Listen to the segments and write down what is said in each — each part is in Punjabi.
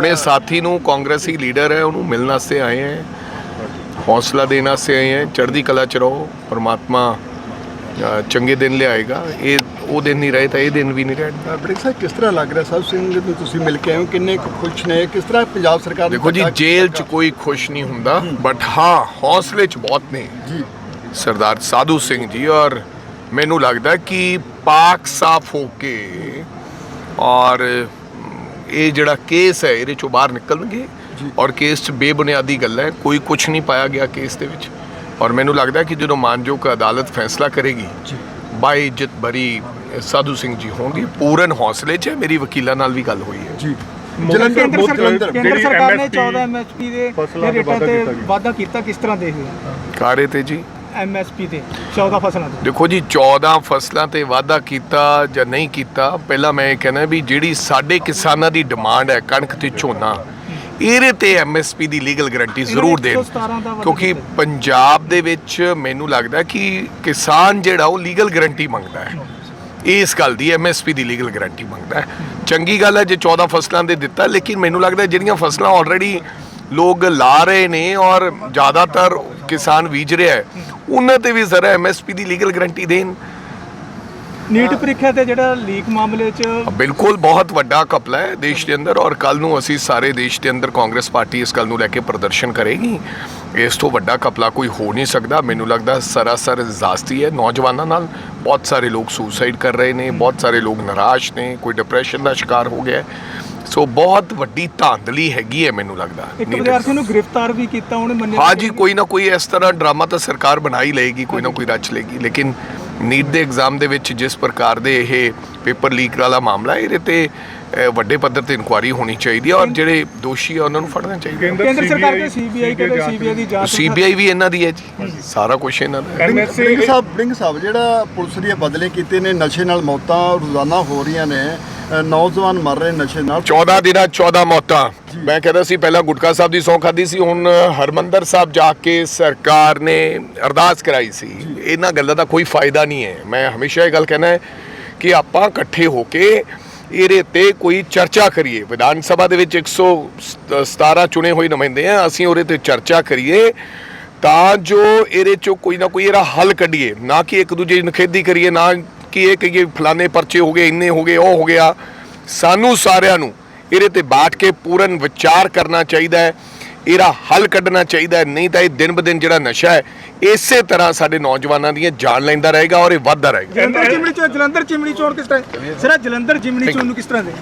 ਆਪਣੇ ਸਾਥੀ ਨੂੰ ਕਾਂਗਰਸੀ ਲੀਡਰ ਹੈ ਉਹਨੂੰ ਮਿਲਣ ਵਾਸਤੇ ਆਏ ਹੈ। ਹੌਸਲਾ ਦੇਣ ਵਾਸਤੇ ਆਏ ਹੈ। ਚੜ੍ਹਦੀ ਕਲਾ ਚ ਰਹੋ ਪਰਮਾਤਮਾ ਚੰਗੇ ਦਿਨ ਲਿਆਏਗਾ। ਇਹ ਉਹ ਦਿਨ ਨਹੀਂ ਰਹੇ ਤਾਂ ਇਹ ਦਿਨ ਵੀ ਨਹੀਂ ਰਹਿਣਾ ਬ੍ਰਿਕ ਸਾਹਿਬ ਕਿਸ ਤਰ੍ਹਾਂ ਲੱਗ ਰਿਹਾ? ਸਾਹਿਬ ਸਿੰਘ ਨੂੰ ਤੁਸੀਂ ਮਿਲ ਕੇ ਆਏ ਹੋ ਕਿੰਨੇ ਖੁਸ਼ ਨੇ? ਕਿਸ ਤਰ੍ਹਾਂ ਪੰਜਾਬ ਸਰਕਾਰ ਦੇਖੋ ਜੀ ਜੇਲ੍ਹ 'ਚ ਕੋਈ ਖੁਸ਼ ਨਹੀਂ ਹੁੰਦਾ ਬਟ ਹਾਂ ਹੌਸਲੇ 'ਚ ਬਹੁਤ ਨੇ। ਜੀ। ਸਰਦਾਰ ਸਾਧੂ ਸਿੰਘ ਜੀ ਔਰ ਮੈਨੂੰ ਲੱਗਦਾ ਕਿ ਪਾਕ ਸਾਫ਼ ਹੋ ਕੇ ਔਰ ਇਹ ਜਿਹੜਾ ਕੇਸ ਹੈ ਇਹਦੇ ਚੋਂ ਬਾਹਰ ਨਿਕਲਣਗੇ ਔਰ ਕੇਸ 'ਚ ਬੇਬੁਨਿਆਦੀ ਗੱਲ ਹੈ। ਕੋਈ ਕੁਝ ਨਹੀਂ ਪਾਇਆ ਗਿਆ ਕੇਸ ਦੇ ਵਿੱਚ। ਔਰ ਮੈਨੂੰ ਲੱਗਦਾ ਕਿ ਜਦੋਂ ਮਾਨਯੋਗ ਅਦਾਲਤ ਫੈਸਲਾ ਕਰੇਗੀ ਬਾਈ ਇੱਜ਼ਤ ਬਰੀ ਸਾਧੂ ਸਿੰਘ ਜੀ ਹੋਣਗੇ ਪੂਰਨ ਹੌਸਲੇ 'ਚ ਹੈ। ਮੇਰੀ ਵਕੀਲਾਂ ਨਾਲ ਵੀ ਗੱਲ ਹੋਈ ਹੈ। ਜੀ। ਜਲੰਧਰ ਕੇਂਦਰ ਬਹੁਤ ਸਰਕਾਰ ਜਲੰਧਰ ਕੇਂਦਰ ਜਿਹੜੀ ਸਰਕਾਰ ਨੇ MSP 14 ਐਮਐਸਪੀ ਦੇ ਫਸਲਾਂ ਦੇ ਤੇ ਰੇਟਾਂ ਵਾਧਾ ਤੇ ਕੀਤਾ ਕਿਸ ਤਰ੍ਹਾਂ ਦੇਖਦੇ ਹੋ ਕਾਰੇ ਤੇ ਜੀ। ਐਮਐਸਪੀ ਤੇ 14 ਫਸਲਾਂ ਤੇ। ਦੇਖੋ ਜੀ 14 ਫਸਲਾਂ ਤੇ ਵਾਅਦਾ ਕੀਤਾ ਜਾਂ ਨਹੀਂ ਕੀਤਾ ਪਹਿਲਾਂ ਮੈਂ ਇਹ ਕਹਿੰਦਾ ਵੀ ਜਿਹੜੀ ਸਾਡੇ ਕਿਸਾਨਾਂ ਦੀ ਡਿਮਾਂਡ ਹੈ ਕਣਕ ਤੇ ਝੋਨਾ ਇਹਦੇ ਤੇ ਐਮਐਸਪੀ ਦੀ ਲੀਗਲ ਗਾਰੰਟੀ ਜ਼ਰੂਰ ਦੇਣ। 117 ਦਾ ਕਿਉਂਕਿ। ਪੰਜਾਬ ਦੇ ਵਿੱਚ ਮੈਨੂੰ ਲੱਗਦਾ ਕਿ ਕਿਸਾਨ ਜਿਹੜਾ ਉਹ ਲੀਗਲ ਗਾਰੰਟੀ ਮੰਗਦਾ ਹੈ। ਇਸ ਗੱਲ ਦੀ ਐਮਐਸਪੀ ਦੀ ਲੀਗਲ ਗਾਰੰਟੀ ਮੰਗਦਾ ਹੈ। ਚੰਗੀ ਗੱਲ ਹੈ ਜੇ 14 ਫਸਲਾਂ ਦੇ ਦਿੱਤਾ ਲੇਕਿਨ ਮੈਨੂੰ ਲੱਗਦਾ ਜਿਹੜੀਆਂ ਫਸਲਾਂ ਆਲਰੇਡੀ ਲੋਕ ਲਾ ਰਹੇ ਨੇ ਔਰ ਜ਼ਿਆਦਾਤਰ ਕਿਸਾਨ ਬੀਜ ਰਿਹਾ ਹੈ। ਉਹਨਾਂ ਤੇ ਵੀ ਜ਼ਰਾ ਐਮਐਸਪੀ ਦੀ ਲੀਗਲ ਗਾਰੰਟੀ ਦੇਣ। ਨੀਟ ਪ੍ਰੀਖਿਆ ਤੇ ਜਿਹੜਾ ਲੀਕ ਮਾਮਲੇ 'ਚ ਬਿਲਕੁਲ ਬਹੁਤ ਵੱਡਾ ਕਪਲਾ ਹੈ ਦੇਸ਼ ਦੇ ਅੰਦਰ ਔਰ ਕੱਲ ਨੂੰ ਅਸੀਂ ਸਾਰੇ ਦੇਸ਼ ਦੇ ਅੰਦਰ ਕਾਂਗਰਸ ਪਾਰਟੀ ਇਸ ਗੱਲ ਨੂੰ ਲੈ ਕੇ ਪ੍ਰਦਰਸ਼ਨ ਕਰੇਗੀ। ਇਸ ਤੋਂ ਵੱਡਾ ਕਪਲਾ ਕੋਈ ਹੋ ਨਹੀਂ ਸਕਦਾ। ਮੈਨੂੰ ਲੱਗਦਾ ਸਰਾਸਰ ਜ਼ਾਸਤੀ ਹੈ ਨੌਜਵਾਨਾਂ ਨਾਲ। ਬਹੁਤ ਸਾਰੇ ਲੋਕ ਸੁਸਾਈਡ ਕਰ ਰਹੇ ਨੇ ਬਹੁਤ ਸਾਰੇ ਲੋਕ ਨਿਰਾਸ਼ ਨੇ ਕੋਈ ਡਿਪਰੈਸ਼ਨ ਦਾ ਸ਼ਿਕਾਰ ਹੋ ਗਿਆ। ਸੋ ਬਹੁਤ ਵੱਡੀ ਧਾਂਦਲੀ ਹੈਗੀ ਹੈ ਮੈਨੂੰ ਲੱਗਦਾ। ਇੱਕ ਵਿਦਿਆਰਥੀ ਨੂੰ ਗ੍ਰਿਫਤਾਰ ਵੀ ਕੀਤਾ ਉਹਨੇ ਮੰਨਿਆ ਹਾਂ ਜੀ ਕੋਈ ਨਾ ਕੋਈ ਇਸ ਤਰ੍ਹਾਂ ਡਰਾਮਾ ਤਾਂ ਸਰਕਾਰ ਬਣਾ ਹੀ ਲਏਗੀ ਕੋਈ ਨਾ ਕੋਈ ਰਚ ਲਏਗੀ। ਲੇਕਿਨ ਨੀਟ ਦੇ ਐਗਜ਼ਾਮ ਦੇ ਵਿੱਚ ਜਿਸ ਪ੍ਰਕਾਰ ਦੇ ਇਹ ਪੇਪਰ ਲੀਕ ਵਾਲਾ ਮਾਮਲਾ ਹੈ, ਇਹਦੇ ਤੇ ਵੱਡੇ ਪੱਧਰ ਤੇ ਇਨਕੁਆਇਰੀ ਹੋਣੀ ਚਾਹੀਦੀ ਹੈ ਔਰ ਜਿਹੜੇ ਦੋਸ਼ੀ ਆ ਉਹਨਾਂ ਨੂੰ ਫੜਨਾ ਚਾਹੀਦਾ ਕੇਂਦਰ ਸਰਕਾਰ ਦੇ ਸੀਬੀਆਈ ਕਹਿੰਦੇ ਸੀਬੀਆਈ ਦੀ ਜਾਂਚ ਸੀਬੀਆਈ ਵੀ ਇਹਨਾਂ ਦੀ ਹੈ ਜੀ ਸਾਰਾ ਕੁਝ ਇਹਨਾਂ ਦਾ ਬ੍ਰਿੰਗ ਸਾਹਿਬ ਬ੍ਰਿੰਗ ਸਾਹਿਬ ਜਿਹੜਾ ਪੁਲਿਸ ਦੀਆਂ ਬਦਲੇ ਕੀਤੇ ਨੇ ਨਸ਼ੇ ਨਾਲ ਮੌਤਾਂ ਰੋਜ਼ਾਨਾ ਹੋ ਰਹੀਆਂ ਨੇ ਨੌਜਵਾਨ ਮਰ ਰਹੇ ਨਸ਼ੇ ਨਾਲ। 14 ਦਿਨਾਂ 14 ਮੌਤਾਂ। ਮੈਂ ਕਹਿੰਦਾ ਸੀ, ਪਹਿਲਾਂ ਗੁਟਕਾ ਸਾਹਿਬ ਦੀ ਸੌਂ ਖਾਦੀ ਸੀ, ਹੁਣ ਹਰਮੰਦਰ ਸਾਹਿਬ ਜਾ ਕੇ ਸਰਕਾਰ ਨੇ ਅਰਦਾਸ ਕਰਾਈ ਸੀ। ਇਹਨਾਂ ਗੱਲਾਂ ਦਾ ਕੋਈ ਫਾਇਦਾ ਨਹੀਂ ਹੈ। ਮੈਂ ਹਮੇਸ਼ਾ ਇਹ ਗੱਲ ਕਹਿਣਾ ਹੈ ਕਿ ਆਪਾਂ ਇਕੱਠੇ ਹੋ ਕੇ ਇਹਦੇ ਤੇ ਕੋਈ ਚਰਚਾ ਕਰੀਏ। ਵਿਧਾਨ ਸਭਾ ਦੇ ਵਿੱਚ 117 ਚੁਣੇ ਹੋਏ ਨੁਮਾਇੰਦੇ ਆ, ਅਸੀਂ ਉਹਦੇ ਤੇ ਚਰਚਾ ਕਰੀਏ ਤਾਂ ਜੋ ਇਹਦੇ ਚੋਂ ਕੋਈ ਨਾ ਕੋਈ ਇਹਦਾ ਹੱਲ ਕੱਢੀਏ। ਨਾ ਕਿ ਇੱਕ ਦੂਜੇ ਦੀ ਨਖੇਦੀ ਕਰੀਏ, ਨਾ ਕਿ ਇਹ ਕਹੀਏ ਫਲਾਣੇ ਪਰਚੇ ਹੋ ਗਏ ਇੰਨੇ ਹੋ ਗਏ ਉਹ ਹੋ ਗਿਆ। ਸਾਨੂੰ ਸਾਰਿਆਂ ਨੂੰ ਇਹਦੇ ਤੇ ਬਾਟ ਕੇ ਪੂਰਨ ਵਿਚਾਰ ਕਰਨਾ ਚਾਹੀਦਾ ਹੈ ਇਹਦਾ ਹੱਲ ਕੱਢਣਾ ਚਾਹੀਦਾ ਹੈ ਨਹੀਂ ਤਾਂ ਇਹ ਦਿਨ ਬ ਦਿਨ ਜਿਹੜਾ ਨਸ਼ਾ ਹੈ ਇਸੇ ਤਰ੍ਹਾਂ ਸਾਡੇ ਨੌਜਵਾਨਾਂ ਦੀਆਂ ਜਾਨ ਲੈਂਦਾ ਰਹੇਗਾ ਔਰ ਇਹ ਵੱਧਦਾ ਰਹੇਗਾ। ਜਲੰਧਰ ਚਿਮਣੀ ਚੋਣ ਜਲੰਧਰ ਚਿਮਣੀ ਚੋਣ ਕਿਸ ਤਰ੍ਹਾਂ ਸਰ ਜਲੰਧਰ ਚਿਮਣੀ ਚੋਣ ਨੂੰ ਕਿਸ ਤਰ੍ਹਾਂ ਦੇ?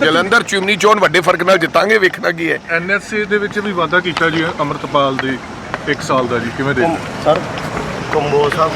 ਜਲੰਧਰ ਚਿਮਨੀ ਚੋਣ ਵੱਡੇ ਫ਼ਰਕ ਨਾਲ ਜਿੱਤਾਂਗੇ ਵੇਖਣਾ ਕੀ ਹੈ। ਐਨਐਸਸੀ ਦੇ ਵਿੱਚ ਵੀ ਵਾਅਦਾ ਕੀਤਾ ਜੀ ਅਮਰਤਪਾਲ ਦੇ 1 ਸਾਲ ਦਾ ਜੀ ਕਿਵੇਂ ਦੇ ਸਰ ਸਾਹਿਬ